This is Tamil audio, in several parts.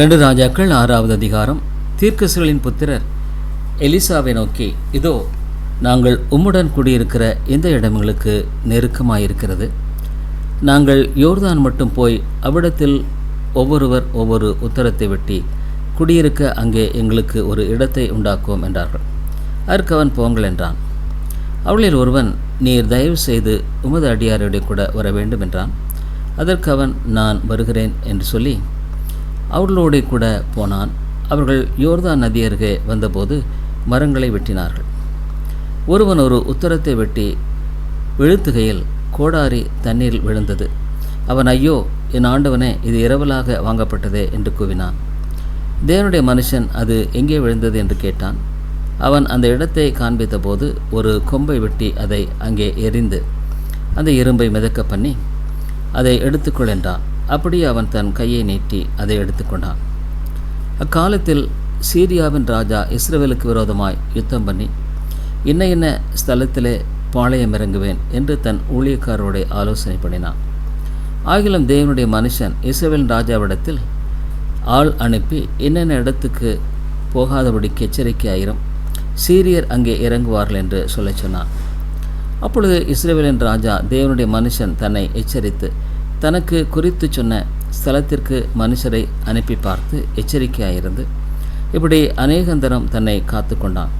ரெண்டு ராஜாக்கள் ஆறாவது அதிகாரம். தீர்க்கசுகளின் புத்திரர் எலிசாவை நோக்கி இதோ நாங்கள் உம்முடன் குடியிருக்கிற இந்த இடங்களுக்கு நெருக்கமாயிருக்கிறது. நாங்கள் யோர்தான் மட்டும் போய் அவ்விடத்தில் ஒவ்வொருவர் ஒவ்வொரு உத்தரத்தை வெட்டி குடியிருக்க அங்கே எங்களுக்கு ஒரு இடத்தை உண்டாக்குவோம் என்றார்கள். அதற்கு அவன் போங்கள் என்றான். அவளில் ஒருவன் நீர் தயவு செய்து உமது அடியாரோட கூட வர வேண்டும் என்றான். அதற்கு அவன் நான் வருகிறேன் என்று சொல்லி அவர்களோடே கூட போனான். அவர்கள் யோர்தான் நதி அருகே வந்தபோது மரங்களை வெட்டினார்கள். ஒருவன் ஒரு உத்தரத்தை வெட்டி விழுத்துகையில் கோடாரி தண்ணீரில் விழுந்தது. அவன் ஐயோ என் ஆண்டவனே இது இரவலாக வாங்கப்பட்டதே என்று கூவினான். தேவனுடைய மனுஷன் அது எங்கே விழுந்தது? என்று கேட்டான். அவன் அந்த இடத்தை காண்பித்தபோது ஒரு கொம்பை வெட்டி அதை அங்கே எரிந்து அந்த இரும்பை மிதக்க பண்ணி அதை எடுத்துக்கொள் என்றான். அப்படியே அவன் தன் கையை நீட்டி அதை எடுத்துக்கொண்டான் அக்காலத்தில் சீரியாவின் ராஜா இஸ்ரேலுக்கு விரோதமாய் யுத்தம் பண்ணி இன்ன இன்ன ஸ்தலத்திலே பாளையம் இறங்குவேன் என்று தன் ஊழியக்காரரோட ஆலோசனை பண்ணினான். ஆகிலும் தேவனுடைய மனுஷன் இஸ்ரவேல் ராஜாவிடத்தில் ஆள் அனுப்பி என்னென்ன இடத்துக்கு போகாதபடிக்கு எச்சரிக்கையாயிரும் சீரியர் அங்கே இறங்குவார்கள் என்று சொல்லச் சொன்னான். அப்பொழுது இஸ்ரேவேலின் ராஜா தேவனுடைய மனுஷன் தன்னை எச்சரித்து தனக்கு குறித்து சொன்ன ஸ்தலத்திற்கு மனுஷரை அனுப்பி பார்த்து எச்சரிக்கையாயிருந்து இப்படி அநேகந்தரம் தன்னை காத்து கொண்டான்.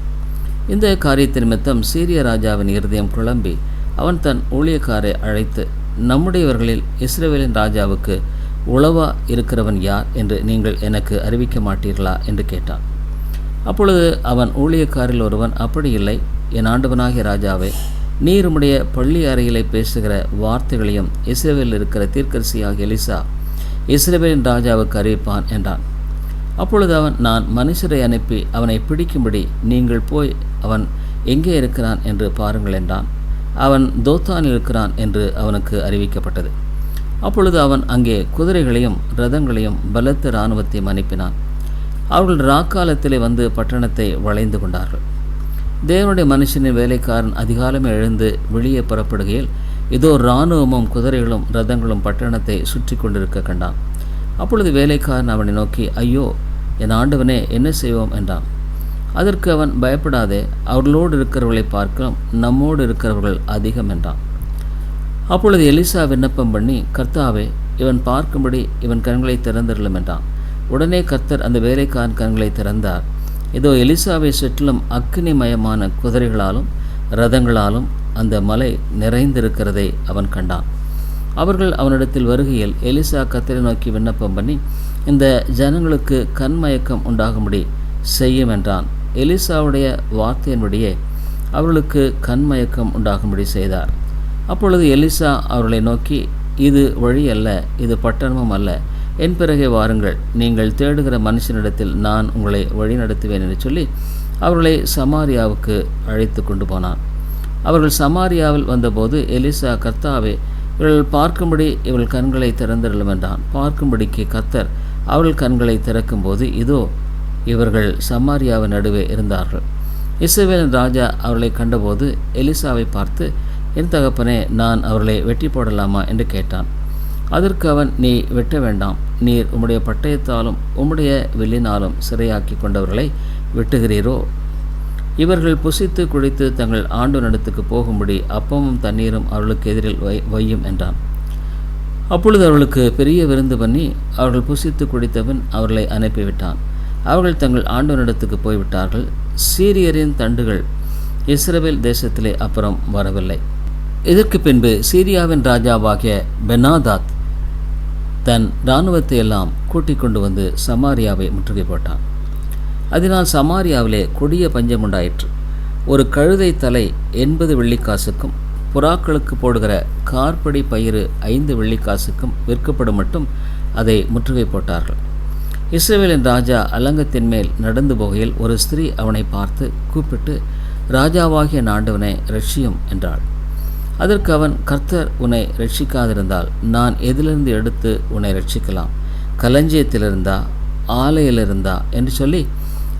இந்த காரியத்தின் நிமித்தம் சீரிய ராஜாவின் இருதயம் குழம்பி அவன் தன் ஊழியக்காரை அழைத்து நம்முடையவர்களில் இஸ்ரேவேலின் ராஜாவுக்கு உளவா இருக்கிறவன் யார் என்று நீங்கள் எனக்கு அறிவிக்க மாட்டீர்களா? என்று கேட்டான். அப்பொழுது அவன் ஊழியக்காரில் ஒருவன் அப்படி இல்லை என் ஆண்டவனாகிய ராஜாவே நீர் உம்முடைய பள்ளி அறையிலே பேசுகிற வார்த்தைகளையும் இஸ்ரேவேலில் இருக்கிற தீர்க்கரசியாகிய எலிசா இஸ்ரேவேலின் ராஜாவுக்கு அறிவிப்பான் என்றான். அப்பொழுது அவன் நான் மனுஷரை அனுப்பி அவனை பிடிக்கும்படி நீங்கள் போய் அவன் எங்கே இருக்கிறான் என்று பாருங்கள் என்றான். அவன் தோத்தானில் இருக்கிறான் என்று அவனுக்கு அறிவிக்கப்பட்டது. அப்பொழுது அவன் அங்கே குதிரைகளையும் ரதங்களையும் பலத்த இராணுவத்தையும் அனுப்பினான். அவர்கள் ராக்காலத்திலே வந்து பட்டணத்தை வளைந்து கொண்டார்கள். தேவனுடைய மனுஷனின் வேலைக்காரன் அதிகாலமே எழுந்து வெளியே புறப்படுகையில் இதோ இராணுவமும் குதிரைகளும் ரதங்களும் பட்டணத்தை சுற்றி கொண்டிருக்க கண்டான். அப்பொழுது வேலைக்காரன் அவனை நோக்கி ஐயோ என் ஆண்டவனே என்ன செய்வோம்? என்றான். அதற்கு அவன் பயப்படாதே அவர்களோடு இருக்கிறவர்களை பார்க்கலாம் நம்மோடு இருக்கிறவர்கள் அதிகம் என்றான். அப்பொழுது எலிசா விண்ணப்பம் பண்ணி கர்த்தாவே இவன் பார்க்கும்படி இவன் கண்களை திறந்திரலும் என்றான். உடனே கர்த்தர் அந்த வேலைக்காரன் கண்களை திறந்தார். இதோ எலிசாவை சுற்றிலும் அக்னிமயமான குதிரைகளாலும் ரதங்களாலும் அந்த மலை நிறைந்திருக்கிறதை அவன் கண்டான். அவர்கள் அவனிடத்தில் வருகையில் எலிசா கத்தரை நோக்கி விண்ணப்பம் பண்ணி இந்த ஜனங்களுக்கு கண்மயக்கம் உண்டாகும்படி செய்யும் என்றான். எலிசாவுடைய வார்த்தையின்படியே அவர்களுக்கு கண்மயக்கம் உண்டாகும்படி செய்தார். அப்பொழுது எலிசா அவர்களை நோக்கி இது வழி அல்ல இது பட்டணமும் அல்ல என் பிறகே வாருங்கள். நீங்கள் தேடுகிற மனுஷனிடத்தில் நான் உங்களை வழி நடத்துவேன் என்று சொல்லி அவர்களை சமாரியாவுக்கு அழைத்து கொண்டு போனான். அவர்கள் சமாரியாவில் வந்தபோது எலிசா கர்த்தாவே இவர்கள் பார்க்கும்படி இவள் கண்களை திறந்திடலும் என்றான். பார்க்கும்படிக்கு கத்தர் அவள் கண்களை திறக்கும்போது இதோ இவர்கள் சமாரியாவின் நடுவே இருந்தார்கள். இஸ்ரவேலின் ராஜா அவர்களை கண்டபோது எலிசாவை பார்த்து என் தகப்பனே நான் அவர்களை வெட்டி போடலாமா? என்று கேட்டான். அதற்கு அவன் நீ வெட்ட வேண்டாம். நீர் உம்முடைய பட்டயத்தாலும் உம்முடைய வில்லினாலும் சிறையாக்கி கொண்டவர்களை வெட்டுகிறீரோ? இவர்கள் புசித்து குடித்து தங்கள் ஆண்டு நடத்துக்கு போகும்படி அப்பமும் தண்ணீரும் அவர்களுக்கு எதிரில் வை வையும் என்றான். அப்பொழுது அவர்களுக்கு பெரிய விருந்து பண்ணி அவர்கள் புசித்து குடித்தவன் அவர்களை அனுப்பிவிட்டான். அவர்கள் தங்கள் ஆண்டு நடத்துக்கு போய்விட்டார்கள். சீரியரின் தண்டுகள் இஸ்ரேல் தேசத்திலே அப்புறம் வரவில்லை. இதற்கு பின்பு சீரியாவின் ராஜாவாகிய பெனாதாத் தன் இராணுவத்தை எல்லாம் கூட்டிக் கொண்டு வந்து சமாரியாவை முற்றுகை போட்டான். அதனால் சமாரியாவிலே கொடிய பஞ்சம் உண்டாயிற்று. ஒரு கழுதை தலை எண்பது வெள்ளிக்காசுக்கும் புறாக்களுக்கு போடுகிற கார்படி பயிறு ஐந்து வெள்ளிக்காசுக்கும் விற்கப்படும் மட்டும் அதை முற்றுகை போட்டார்கள். இஸ்ரேலின் ராஜா அலங்கத்தின் மேல் நடந்து போகையில் ஒரு ஸ்திரீ அவனை பார்த்து கூப்பிட்டு ராஜாவாகிய நாண்டவனை ரஷ்யம் என்றாள். அதற்கு அவன் கர்த்தர் உன்னை ரட்சிக்காதிருந்தால் நான் எதிலிருந்து எடுத்து உன்னை ரட்சிக்கலாம் களஞ்சியத்திலிருந்தா ஆலையிலிருந்தா? என்று சொல்லி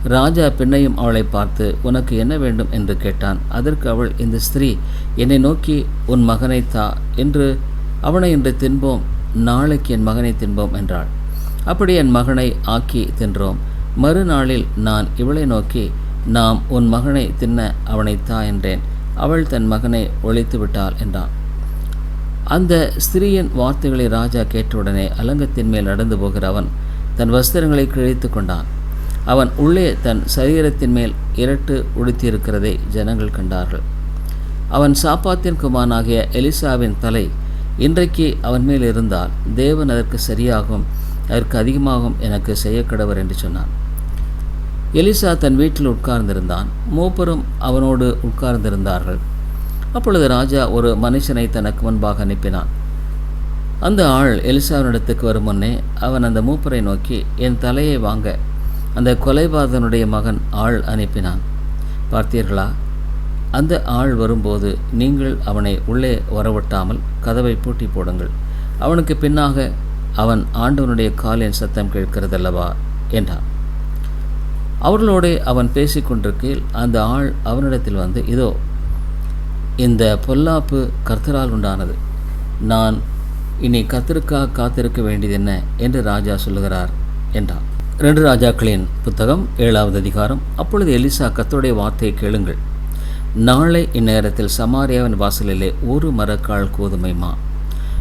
ராஜா பெண்ணையும் அவளை பார்த்து உனக்கு என்ன வேண்டும்? என்று கேட்டான். அதற்கு அவள் இந்த ஸ்திரீ என்னை நோக்கி உன் மகனை தா என்று அவனை இன்று தின்போம் நாளைக்கு என் மகனை தின்போம் என்றாள். அப்படி என் மகனை ஆக்கி தின்றோம். மறுநாளில் நான் இவளை நோக்கி நாம் உன் மகனை தின்ன அவனை தா என்றேன். அவள் தன் மகனை ஒழித்து விட்டாள் என்றான். அந்த ஸ்திரீயின் வார்த்தைகளை ராஜா கேட்டவுடனே அலங்கத்தின் மேல் நடந்து போகிற அவன் தன் வஸ்திரங்களை கிழித்து கொண்டான். அவன் உள்ளே தன் சரீரத்தின் மேல் இரட்டு உடுத்தியிருக்கிறதை ஜனங்கள் கண்டார்கள். அவன் சாப்பாத்தின் குமானாகிய எலிசாவின் தலை இன்றைக்கு அவன் மேல் இருந்தால் தேவன் அதற்கு சரியாகும் அதற்கு அதிகமாகும் எனக்கு செய்யக்கடவர் என்று சொன்னான். எலிசா தன் வீட்டில் உட்கார்ந்திருந்தான். மூப்பரும் அவனோடு உட்கார்ந்திருந்தார்கள். அப்பொழுது ராஜா ஒரு மனுஷனை தனக்கு முன்பாக அனுப்பினான். அந்த ஆள் எலிசாவினிடத்துக்கு வரும் முன்னே அவன் அந்த மூப்பரை நோக்கி என் தலையை வாங்க. அந்த கொலைபாதனுடைய மகன் ஆள் அனுப்பினான். பார்த்தீர்களா? அந்த ஆள் வரும்போது நீங்கள் அவனை உள்ளே வரவிட்டாமல் கதவை பூட்டி போடுங்கள். அவனுக்கு பின்னாக அவன் ஆண்டவனுடைய காலின் சத்தம் கேட்கிறதல்லவா? என்றான். அவர்களோடே அவன் பேசிக்கொண்டிருக்கையில் அந்த ஆள் அவனிடத்தில் வந்து இதோ இந்த பொல்லாப்பு கர்த்தரால் உண்டானது. நான் இனி கர்த்தருக்காக காத்திருக்க வேண்டியது என்ன என்று ராஜா சொல்லுகிறார் என்றான். ரெண்டு ராஜாக்களின் புத்தகம் ஏழாவது அதிகாரம். அப்பொழுது எலிசா கத்தருடைய வார்த்தையை கேளுங்கள். நாளை இந்நேரத்தில் சமாரியாவின் வாசலிலே ஒரு மரக்கால் கோதுமை மா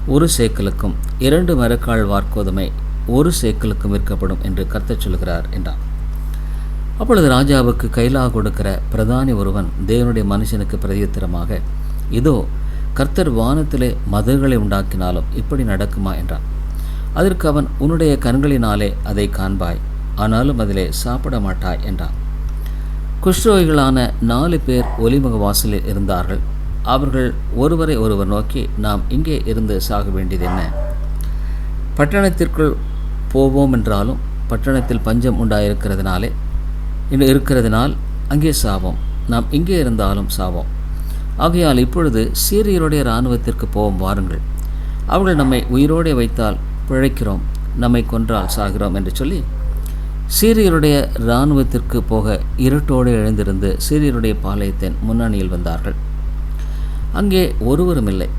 ஒரு சேக்கலுக்கும் இரண்டு மரக்கால் வார்கோதுமை ஒரு சேக்கலுக்கும் விற்கப்படும் என்று கர்த்தர் சொல்கிறார் என்றான். அப்பொழுது ராஜாவுக்கு கைலாக கொடுக்கிற பிரதானி ஒருவன் தேவனுடைய மனுஷனுக்கு பிரதித்திரமாக இதோ கர்த்தர் வானத்திலே மதுகளை உண்டாக்கினாலும் இப்படி நடக்குமா? என்றான். அதற்கு அவன் உன்னுடைய கண்களினாலே அதை காண்பாய் ஆனாலும் அதிலே சாப்பிட மாட்டாய் என்றான். குஷ்ரோகிகளான நாலு பேர் ஒலிமுக வாசலில் இருந்தார்கள். அவர்கள் ஒருவரை ஒருவர் நோக்கி நாம் இங்கே இருந்து சாக வேண்டியது என்ன? பட்டணத்திற்குள் போவோம் என்றாலும் பட்டணத்தில் பஞ்சம் உண்டாயிருக்கிறதுனாலே இருக்கிறதுனால் அங்கே சாவோம். நாம் இங்கே இருந்தாலும் சாவோம். ஆகையால் இப்பொழுது சீரியருடைய இராணுவத்திற்கு போவோம் வாருங்கள். அவர்கள் நம்மை உயிரோடே வைத்தால் பிழைக்கிறோம் நம்மை கொன்றால் சாகிறோம் என்று சொல்லி சீரியருடைய இராணுவத்திற்கு போக இருட்டோடு எழுந்திருந்து சீரியருடைய பாளையத்தின் முன்னணியில் வந்தார்கள். அங்கே ஒருவரும் இல்லை.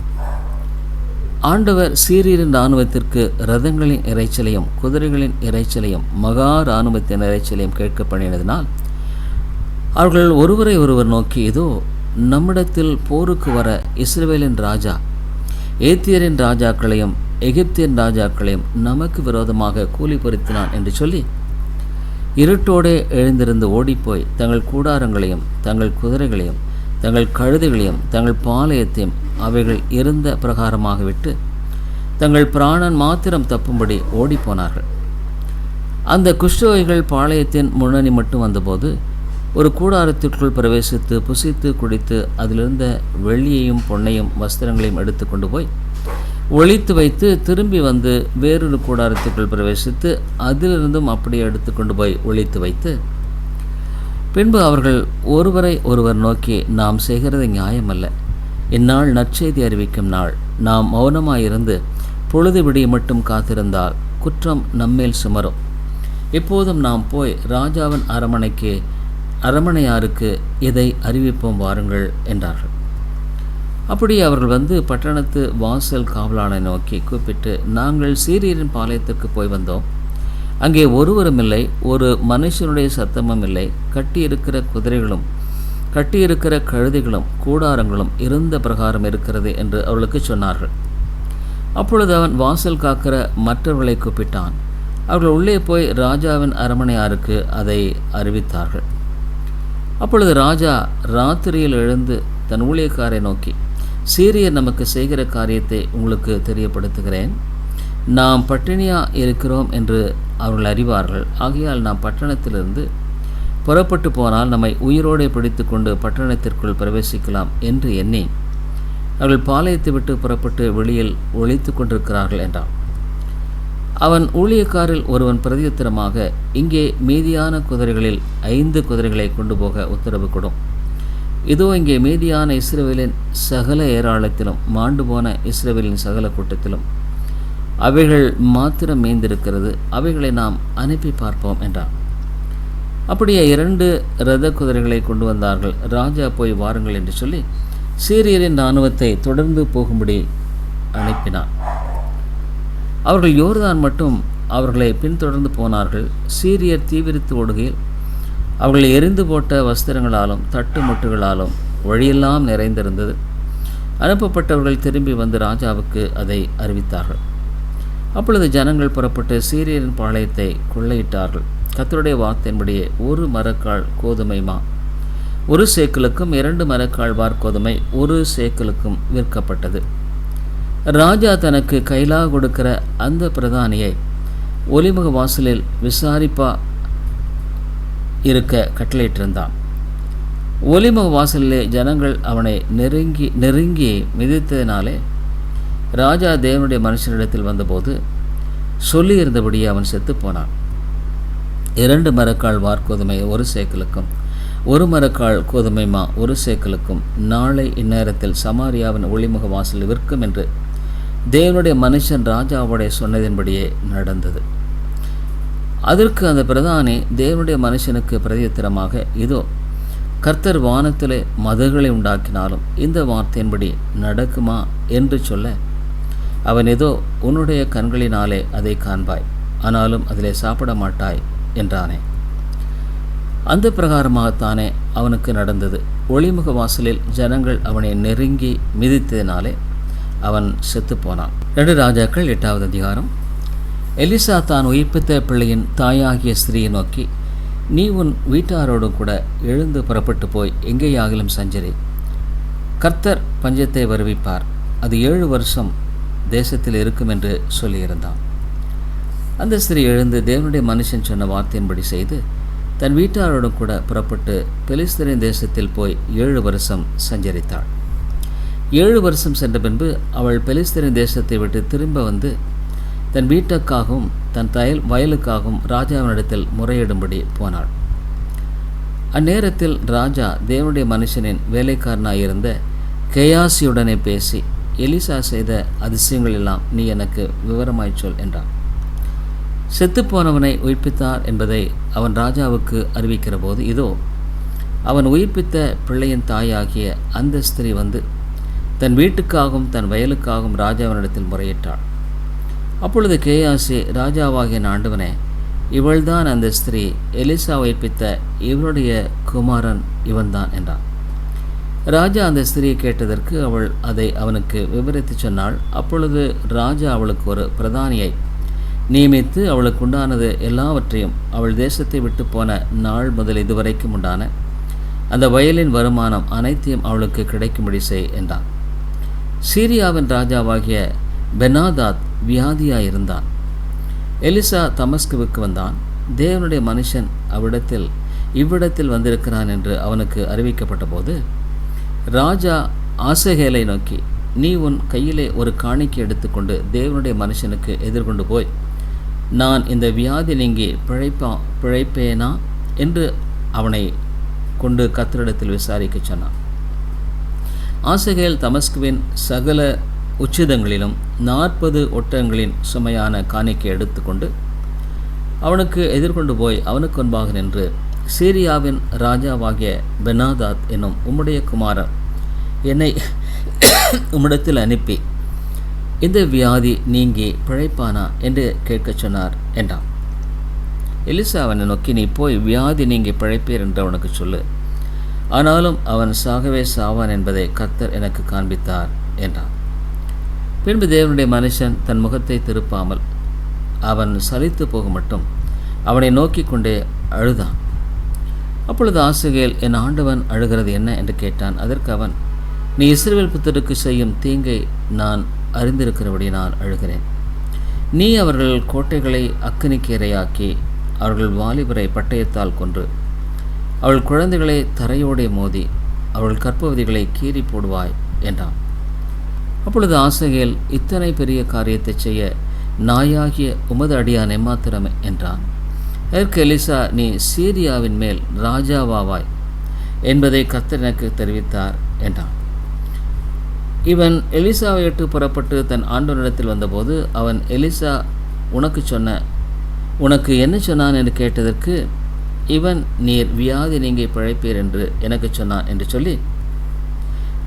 ஆண்டவர் சீரியரின் இராணுவத்திற்கு ரதங்களின் இறைச்சலையும் குதிரைகளின் இறைச்சலையும் மகா இராணுவத்தின் இறைச்சலையும் கேட்க பண்ணினதினால் அவர்கள் ஒருவரை ஒருவர் நோக்கி இதோ நம்மிடத்தில் போருக்கு வர இஸ்ரேலின் ராஜா ஏத்தியரின் ராஜாக்களையும் எகிப்தியன் ராஜாக்களையும் நமக்கு விரோதமாக கூலி பொருத்தினான் என்று சொல்லி இருட்டோடே எழுந்திருந்து ஓடிப்போய் தங்கள் கூடாரங்களையும் தங்கள் குதிரைகளையும் தங்கள் கழுதைகளையும் தங்கள் பாளையத்தையும் அவைகள் இருந்த பிரகாரமாக விட்டு தங்கள் பிராணன் மாத்திரம் தப்பும்படி ஓடிப்போனார்கள். அந்த குஷ்டோகிகள் பாளையத்தின் முன்னணி மட்டும் வந்தபோது ஒரு கூடாரத்திற்குள் பிரவேசித்து புசித்து குடித்து அதிலிருந்த வெள்ளியையும் பொன்னையும் வஸ்திரங்களையும் எடுத்து கொண்டு போய் ஒழித்து வைத்து திரும்பி வந்து வேறொரு கூடாரத்திற்குள் பிரவேசித்து அதிலிருந்தும் அப்படியே எடுத்து கொண்டு போய் ஒழித்து வைத்து பின்பு அவர்கள் ஒருவரை ஒருவர் நோக்கி நாம் செய்கிறது நியாயமல்ல. இந்நாள் நற்செய்தி அறிவிக்கும் நாள். நாம் மௌனமாயிருந்து பொழுது விடிய மட்டும் காத்திருந்தால் குற்றம் நம்மேல் சுமரும். இப்போதும் நாம் போய் ராஜாவின் அரமனைக்கு அரமனையாருக்கு இதை அறிவிப்போம் வாருங்கள் என்றார்கள். அப்படி அவர்கள் வந்து பட்டணத்து வாசல் காவலாளை நோக்கி கூப்பிட்டு நாங்கள் சீரியரின் பாளையத்துக்கு போய் வந்தோம். அங்கே ஒருவரும் இல்லை ஒரு மனுஷனுடைய சத்தமும் இல்லை. கட்டியிருக்கிற குதிரைகளும் கட்டியிருக்கிற கழுதைகளும் கூடாரங்களும் இருந்த பிரகாரம் இருக்கிறது என்று அவளுக்கு சொன்னார்கள். அப்பொழுது அவன் வாசல் காக்கிற மற்றவர்களை கூப்பிட்டான். அவர்கள் உள்ளே போய் ராஜாவின் அரமனையாருக்கு அதை அறிவித்தார்கள். அப்பொழுது ராஜா ராத்திரியில் எழுந்து தன் ஊழியக்காரை நோக்கி சீரியர் நமக்கு செய்கிற காரியத்தை உங்களுக்கு தெரியப்படுத்துகிறேன். நாம் பட்டினியாக இருக்கிறோம் என்று அவர்கள் அறிவார்கள். ஆகையால் நாம் பட்டணத்திலிருந்து புறப்பட்டு போனால் நம்மை உயிரோடு பிடித்து கொண்டு பட்டணத்திற்குள் பிரவேசிக்கலாம் என்று எண்ணி அவர்கள் பாளையத்தை விட்டு புறப்பட்டு வெளியில் ஒழித்து கொண்டிருக்கிறார்கள் என்றான். அவன் ஊழியக்காரில் ஒருவன் பிரதியுத்தரமாக இங்கே மீதியான குதிரைகளில் ஐந்து குதிரைகளை கொண்டு போக உத்தரவு கொடும் இதோ இங்கே மீதியான இஸ்ரேவேலின் சகல ஏராளத்திலும் மாண்டு போன இஸ்ரேவேலின் சகல கூட்டத்திலும். அவைகள் மாத்திரம் மீந்திருக்கிறது அவைகளை நாம் அனுப்பி பார்ப்போம் என்றான். அப்படியே இரண்டு இரத குதிரைகளை கொண்டு வந்தார்கள். ராஜா போய் வாருங்கள் என்று சொல்லி சீரியரின் இராணுவத்தை தொடர்ந்து போகும்படி அனுப்பினான் அவர்கள் யோர்தான் மட்டும் அவர்களை பின்தொடர்ந்து போனார்கள். சீரியர் தீவிரித்து ஓடுகையில் அவர்களை எரிந்து போட்ட வஸ்திரங்களாலும் தட்டு முட்டுகளாலும் வழியெல்லாம் நிறைந்திருந்தது. அனுப்பப்பட்டவர்கள் திரும்பி வந்து ராஜாவுக்கு அதை அறிவித்தார்கள். அப்பொழுது ஜனங்கள் புறப்பட்டு சீரியரின் பாளையத்தை கொள்ளையிட்டார்கள். கத்தருடைய வார்த்தையின்படியே ஒரு மரக்கால் கோதுமை மா ஒரு சேக்கலுக்கும் இரண்டு மரக்கால் வார்கோதுமை ஒரு சேக்கலுக்கும் விற்கப்பட்டது. ராஜா தனக்கு கைலாக கொடுக்கிற அந்த பிரதானியை ஒலிமுக வாசலில் விசாரிப்பா இருக்க கட்டளையிட்டிருந்தான். ஒலிமுக வாசலிலே ஜனங்கள் அவனை நெருங்கி நெருங்கி மிதித்ததினாலே ராஜா தேவனுடைய மனுஷனிடத்தில் வந்தபோது சொல்லியிருந்தபடியே அவன் செத்து போனான். இரண்டு மரக்கால் வார்கோதுமை ஒரு சேக்கலுக்கும் ஒரு மரக்கால் கோதுமை மா ஒரு சேக்கலுக்கும் நாளை இந்நேரத்தில் சமாரியாவின் ஒளிமுக வாசல் விற்கும் என்று தேவனுடைய மனுஷன் ராஜாவுடைய சொன்னதின்படியே நடந்தது. அதற்கு அந்த பிரதானி தேவனுடைய மனுஷனுக்கு பிரதித்திரமாக இதோ கர்த்தர் வானத்திலே மதுகளை உண்டாக்கினாலும் இந்த வார்த்தையின்படி நடக்குமா என்று சொல்ல அவன் ஏதோ உன்னுடைய கண்களினாலே அதை காண்பாய் ஆனாலும் அதிலே சாப்பிட மாட்டாய் என்றானே. அந்த பிரகாரமாகத்தானே அவனுக்கு நடந்தது. ஒளிமுக வாசலில் ஜனங்கள் அவனை நெருங்கி மிதித்ததினாலே அவன் செத்துப்போனான். ரெண்டு ராஜாக்கள் எட்டாவது அதிகாரம். எலிசா தான் உயிர்ப்பித்த பிள்ளையின் தாயாகிய ஸ்திரீயை நோக்கி நீ உன் வீட்டாரோடு கூட எழுந்து புறப்பட்டு போய் எங்கேயாகிலும் சஞ்சரி. கர்த்தர் பஞ்சத்தை வருவிப்பார். அது ஏழு வருஷம் தேசத்தில் இருக்கும் என்று சொல்லியிருந்தான். அந்த ஸ்திரீ எழுந்து தேவனுடைய மனுஷன் சொன்ன வார்த்தையின்படி செய்து தன் வீட்டாரோடும் கூட புறப்பட்டு பெலிஸ்தரின் தேசத்தில் போய் ஏழு வருஷம் சஞ்சரித்தாள். ஏழு வருஷம் சென்ற பின்பு அவள் பெலிஸ்தரின் தேசத்தை விட்டு திரும்ப வந்து தன் வீட்டுக்காகவும் தன் தயல் வயலுக்காகவும் ராஜாவினிடத்தில் முறையிடும்படி போனாள். அந்நேரத்தில் ராஜா தேவனுடைய மனுஷனின் வேலைக்காரனாயிருந்த கேயாசியுடனே பேசி எலிசா செய்த அதிசயங்கள் எல்லாம் நீ எனக்கு விவரமாய் சொல் என்றான். செத்துப்போனவனை உயிர்ப்பித்தார் என்பதை அவன் ராஜாவுக்கு அறிவிக்கிற போது இதோ அவன் உயிர்ப்பித்த பிள்ளையின் தாயாகிய அந்த ஸ்திரீ வந்து தன் வீட்டுக்காகவும் தன் வயலுக்காகவும் ராஜாவினிடத்தில் முறையிட்டாள். அப்பொழுது கேயாசி ராஜாவாகிய ஆண்டவனே இவள்தான் அந்த ஸ்திரீ எலிசா உயிர்ப்பித்த இவனுடைய குமாரன் இவன்தான் என்றான். ராஜா அந்த ஸ்திரீயை கேட்டதற்கு அவள் அதை அவனுக்கு விவரித்து சொன்னாள். அப்பொழுது ராஜா அவளுக்கு ஒரு பிரதானியை நியமித்து அவளுக்கு உண்டானது எல்லாவற்றையும் அவள் தேசத்தை விட்டு போன நாள் முதல் இதுவரைக்கும் உண்டான அந்த வயலின் வருமானம் அனைத்தையும் அவளுக்கு கிடைக்கும்படி செய் என்றான். சீரியாவின் ராஜாவாகிய பெனாதாத் வியாதியாயிருந்தான். எலிசா தமஸ்குவுக்கு வந்தான். தேவனுடைய மனுஷன் அவ்விடத்தில் இவ்விடத்தில் வந்திருக்கிறான் என்று அவனுக்கு அறிவிக்கப்பட்ட போது ராஜா ஆசகேலை நோக்கி நீ உன் கையிலே ஒரு காணிக்கை எடுத்துக்கொண்டு தேவனுடைய மனுஷனுக்கு எதிர்கொண்டு போய் நான் இந்த வியாதி நீங்கி பிழைப்பா பிழைப்பேனா? என்று அவனை கொண்டு கத்தரிடத்தில் விசாரிக்க சொன்னான். ஆசைகள் தமஸ்குவின் சகல உச்சிதங்களிலும் நாற்பது ஒட்டங்களின் சுமையான காணிக்கை எடுத்துக்கொண்டு அவனுக்கு எதிர்கொண்டு போய் அவனுக்கு முன்பாக நின்று சீரியாவின் ராஜாவாகிய பெனாதாத் என்னும் உம்முடைய குமாரன் என்னை உம்மிடத்தில் அனுப்பி இந்த வியாதி நீங்கி பிழைப்பானா என்று கேட்கச் சொன்னார் என்றான். எலிசா அவனை நோக்கி நீ போய் வியாதி நீங்கி பிழைப்பீர் என்று அவனுக்கு சொல்லு. ஆனாலும் அவன் சாகவே சாவான் என்பதை கர்த்தர் எனக்கு காண்பித்தார் என்றான். பின்பு தேவனுடைய மனுஷன் தன் முகத்தை திருப்பாமல் அவன் சலித்து போக மட்டும் அவனை நோக்கி கொண்டே அழுதான். அப்பொழுது ஆசிரியல் என் ஆண்டவன் அழுகிறது என்ன? என்று கேட்டான். அதற்கு அவன் நீ இஸ்ரேல் புத்தருக்கு செய்யும் தீங்கை நான் அறிந்திருக்கிறபடி நான் அழுகிறேன். நீ அவர்கள் கோட்டைகளை அக்கினிக்கீரையாக்கி அவர்கள் வாலிபரை பட்டயத்தால் கொன்று அவள் குழந்தைகளை தரையோடே மோதி அவள் கற்பவதிகளை கீறி போடுவாய் என்றான். அப்பொழுது ஆசையில் இத்தனை பெரிய காரியத்தை செய்ய நாயாகிய உமது அடியான் எம்மாத்திரமே என்றான். அதற்கு எலிசா நீ சீரியாவின் மேல் ராஜாவாவாய் என்பதை கர்த்தர் எனக்கு தெரிவித்தார் என்றான். இவன் எலிசாவை விட்டு புறப்பட்டு தன் ஆண்டவனிடத்தில் வந்தபோது அவன் எலிசா உனக்கு சொன்ன உனக்கு என்ன சொன்னான்? என்று கேட்டதற்கு இவன் நீர் வியாதி நீங்கி பிழைப்பீர் என்று எனக்கு சொன்னான் என்று சொல்லி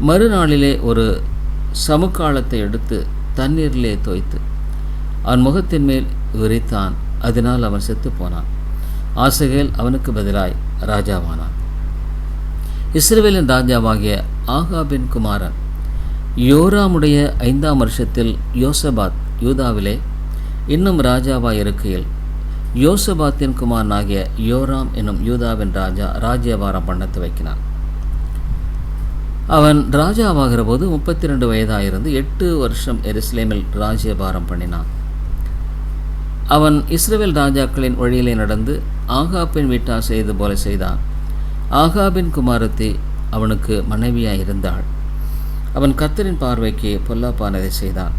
மறுநாளிலே ஒரு சமுக்காலத்தை எடுத்து தண்ணீரிலே தோய்த்து அவன் முகத்தின் மேல் விரித்தான். அதனால் அவன் செத்து போனான் ஆசகேல் அவனுக்கு பதிலாய் ராஜாவானான். இஸ்ரேலின் ராஜாவாகிய ஆகாபின் குமாரன் யோராமுடைய ஐந்தாம் வருஷத்தில் யோசபாத் யூதாவிலே இன்னும் ராஜாவாய் இருக்கையில் யோசபாத்தின் குமாரனாகிய யோராம் என்னும் யூதாவின் ராஜா ராஜ்யபாரம் பண்ண துவக்கினான் அவன் ராஜாவாகிற போது முப்பத்தி ரெண்டு வயதாயிருந்து எட்டு வருஷம் எருசலேமில் ராஜ்யபாரம் பண்ணினான். அவன் இஸ்ரேல் ராஜாக்களின் வழியிலே நடந்து ஆகாப்பின் வீட்டார் செய்து போல செய்தான். ஆகாபின் குமாரத்தி அவனுக்கு மனைவியாய் இருந்தாள். அவன் கத்தரின் பார்வைக்கு பொல்லாப்பானதை செய்தான்.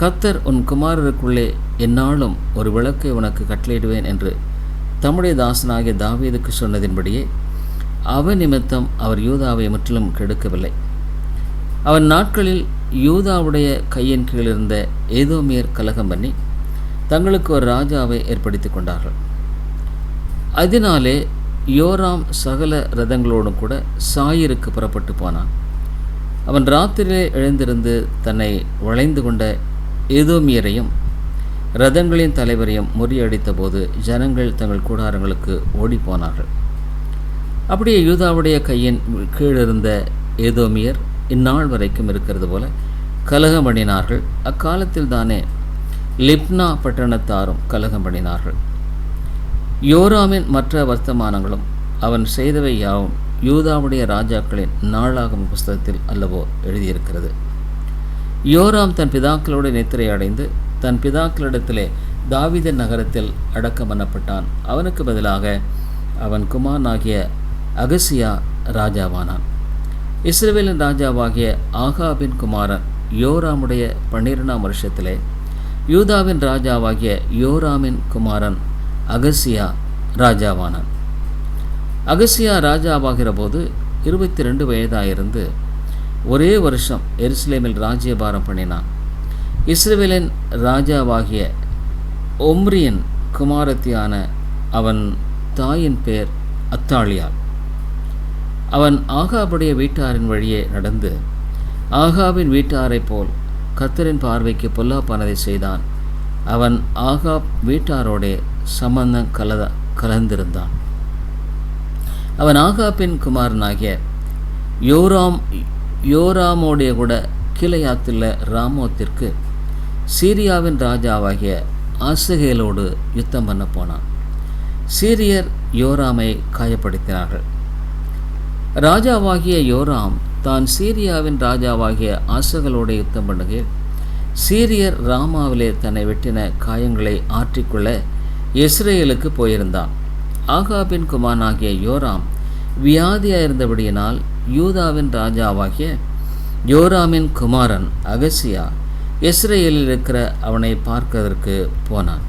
கத்தர் உன் குமாரருக்குள்ளே எந்நாளும் ஒரு விளக்கை உனக்கு கட்டளையிடுவேன் என்று தம்முடைய தாசனாகிய தாவீதுக்கு சொன்னதின்படியே அவன் நிமித்தம் அவர் யூதாவை முற்றிலும் கெடுக்கவில்லை. அவன் நாட்களில் யூதாவுடைய கையின் கீழ் இருந்த ஏதோமியர் கலகம் பண்ணி தங்களுக்கு ஒரு ராஜாவை ஏற்படுத்தி கொண்டார்கள். அதனாலே யோராம் சகல ரதங்களோடும் கூட சாயிருக்கு புறப்பட்டு போனான். அவன் ராத்திரியிலே எழுந்திருந்து தன்னை உழைந்து கொண்ட ஏதோமியரையும் ரதங்களின் தலைவரையும் முறியடித்தபோது ஜனங்கள் தங்கள் கூடாரங்களுக்கு ஓடிப்போனார்கள். அப்படியே யூதாவுடைய கையின் கீழிருந்த ஏதோமியர் இந்நாள் வரைக்கும் இருக்கிறது போல கலகம் பண்ணினார்கள் அக்காலத்தில் தானே லிப்னா பட்டணத்தாரும் கலகம் பண்ணினார்கள் யோராமின் மற்ற வர்த்தமானங்களும் அவன் செய்தவை யாவும் யூதாவுடைய ராஜாக்களின் நாளாகும் புஸ்தகத்தில் அல்லவோ எழுதியிருக்கிறது. யோராம் தன் பிதாக்களோடு நித்திரை அடைந்து தன் பிதாக்களிடத்திலே தாவிதன் நகரத்தில் அடக்கம் பண்ணப்பட்டான். அவனுக்கு பதிலாக அவன் குமாரனாகிய அகசியா ராஜாவானான். இஸ்ரேலின் ராஜாவாகிய ஆகாபின் குமாரன் யோராமுடைய பன்னிரெண்டாம் வருஷத்திலே யூதாவின் ராஜாவாகிய யோராமின் குமாரன் அகசியா ராஜாவானான். அகசியா ராஜாவாகிற போது இருபத்தி ரெண்டு வயதாயிருந்து ஒரே வருஷம் எருசலேமில் ராஜ்யபாரம் பண்ணினான். இஸ்ரேலின் ராஜாவாகிய ஒம்ரியன் குமாரத்தியான அவன் தாயின் பேர் அத்தாளியாள் அவன் ஆகாபுடைய வீட்டாரின் வழியே நடந்து ஆகாவின் வீட்டாரைப் போல் கத்தரின் பார்வைக்கு பொல்லாப்பானதை செய்தான். அவன் ஆகாப் வீட்டாரோடே சம்பந்தம் கலத கலந்திருந்தான். அவன் ஆகாப்பின் குமாரனாகிய யோராம் யோராமோடைய கூட கீழையாத்தில் ராமோத்திற்கு சீரியாவின் ராஜாவாகிய ஆசகேலோடு யுத்தம் பண்ண போனான். சீரியர் யோராமை காயப்படுத்தினார்கள். ராஜாவாகிய யோராம் தான் சீரியாவின் ராஜாவாகிய ஆசகளோடு யுத்தம் பண்ணுகையில் சீரியர் ராமாவிலே தன்னை வெட்டின காயங்களை ஆற்றிக்கொள்ள இஸ்ரேலுக்கு போயிருந்தான். ஆகாபின் குமாரனாகிய யோராம் வியாதியாயிருந்தபடியினால் யூதாவின் ராஜாவாகிய யோராமின் குமாரன் அகசியா இஸ்ரேலில் இருக்கிற அவனை பார்க்கதற்கு போனான்.